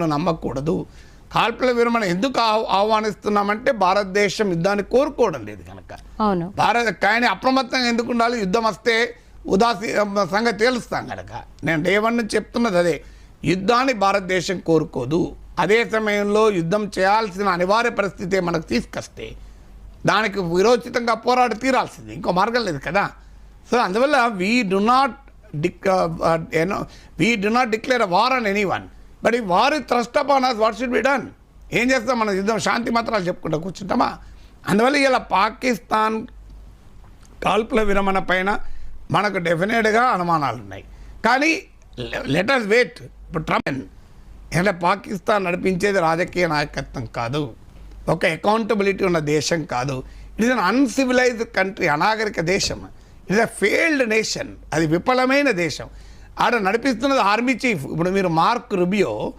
నమ్మకూడదు. కాల్పుల విరమణ ఎందుకు ఆహ్- ఆహ్వానిస్తున్నామంటే భారతదేశం యుద్ధాన్ని కోరుకోవడం లేదు కనుక. అవును. భారత కానీ అప్రమత్తంగా ఎందుకు ఉండాలి? యుద్ధం వస్తే ఉదాసీ సంగతి తేలుస్తాం కనుక. నేను నుంచి చెప్తున్నది అదే. యుద్ధాన్ని భారతదేశం కోరుకోదు. అదే సమయంలో యుద్ధం చేయాల్సిన అనివార్య పరిస్థితి మనకు తీసుకొస్తే దానికి విరోచితంగా పోరాడి తీరాల్సింది. ఇంకో మార్గం లేదు కదా. సో అందువల్ల we do not dec we do not declare war on any one but ఈ thrust thrust upon us what should be done ఏం చేస్తాం మనం? యుద్ధం శాంతి మాత్రాలు చెప్పుకుంటా కూర్చుంటామా? అందువల్ల ఇలా పాకిస్తాన్ కాల్పుల విరమణ పైన మనకు డెఫినెట్గా అనుమానాలు ఉన్నాయి. కానీ లెటర్స్ వెయిట్ ఇప్పుడు ట్రంప్ ఎందుకంటే పాకిస్తాన్ నడిపించేది రాజకీయ నాయకత్వం కాదు. ఒక అకౌంటబిలిటీ ఉన్న దేశం కాదు. It is an uncivilised country అనాగరిక దేశం. It is a failed nation అది విఫలమైన దేశం. ఆడ నడిపిస్తున్నది ఆర్మీ చీఫ్. ఇప్పుడు మీరు మార్క్ రుబియో